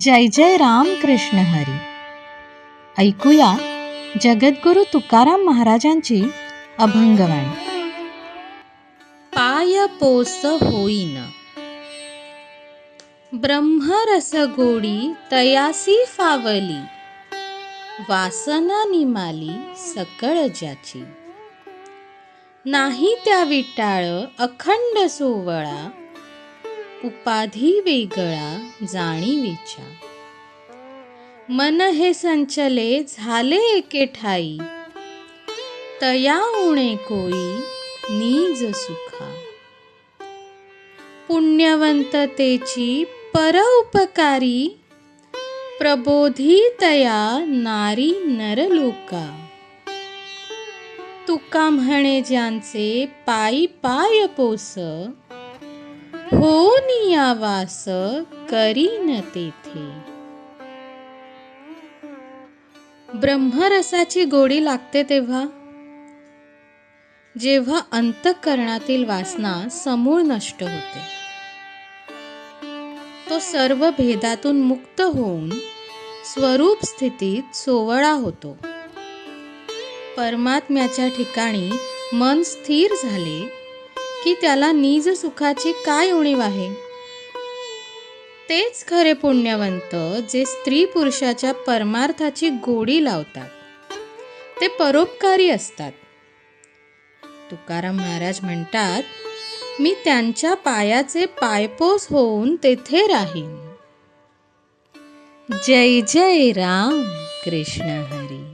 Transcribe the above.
जय जय राम कृष्ण हरी. ऐकूया जगद्गुरु तुकाराम महाराजांची अभंगवाणी. पाय पोस होईन. ब्रह्मरस गोडी तयासी फावली. वासना निमाली सकळ ज्याची. नाही त्या विटाळ अखंड सोवळा. उपाधी वेगळा जाणीवेच्या. मन हे संचले झाले एके ठाई. तया उणे कोई नीज सुखा. पुण्यवंततेची परउपकारी प्रबोधी तया नारी नरलोका. तुका म्हणे ज्यांचे पायी पाय पोस हो नियावास करीन तेथे. ब्रह्मरसाची गोडी लागते तेव्हा? जेव्हा अंतःकरणातील वासना समूळ नष्ट होते. तो सर्व भेदातून मुक्त होऊन स्वरूप स्थितीत सोवळा होतो. परमात्म्याच्या ठिकाणी मन स्थिर झाले की त्याला निज सुखाची काय उणीव आहे? तेच खरे पुण्यवंत जे स्त्री पुरुषाच्या परमार्थाची गोडी लावतात. ते परोपकारी असतात. तुकाराम महाराज म्हणतात मी त्यांच्या पायाचे पायपोस होऊन तेथे राहीन. जय जय राम कृष्ण हरी.